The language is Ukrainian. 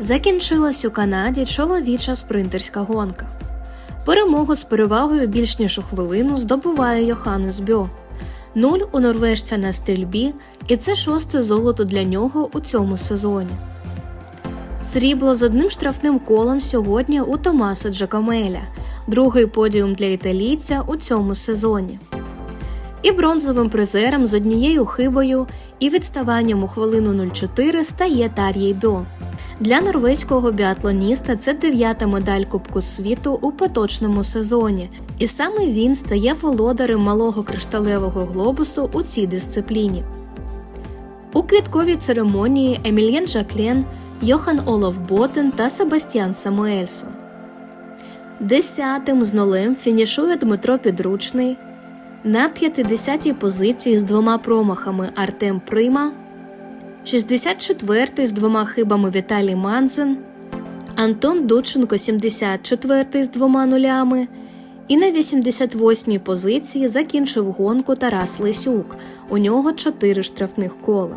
Закінчилась у Канаді чоловіча спринтерська гонка. Перемогу з перевагою більш ніж у хвилину здобуває Йоханнес Бьо. Нуль у норвежця на стрільбі, і це шосте золото для нього у цьому сезоні. Срібло з одним штрафним колом сьогодні у Томаса Джакамеля, другий подіум для італійця у цьому сезоні. І бронзовим призером з однією хибою і відставанням у хвилину 04 стає Тар'єй Бьо. Для норвезького біатлоніста це дев'ята медаль Кубку світу у поточному сезоні, і саме він стає володарем малого кришталевого глобусу у цій дисципліні. У квітковій церемонії Емільєн Жаклен, Йохан Олаф Ботен та Себастьян Самуельсон. Десятим з нолем фінішує Дмитро Підручний. На 50-й позиції з двома промахами Артем Прима, 64-й з двома хибами Віталій Манзен, Антон Дученко 74-й з двома нулями. І на 88-й позиції закінчив гонку Тарас Лисюк. У нього 4 штрафних кола.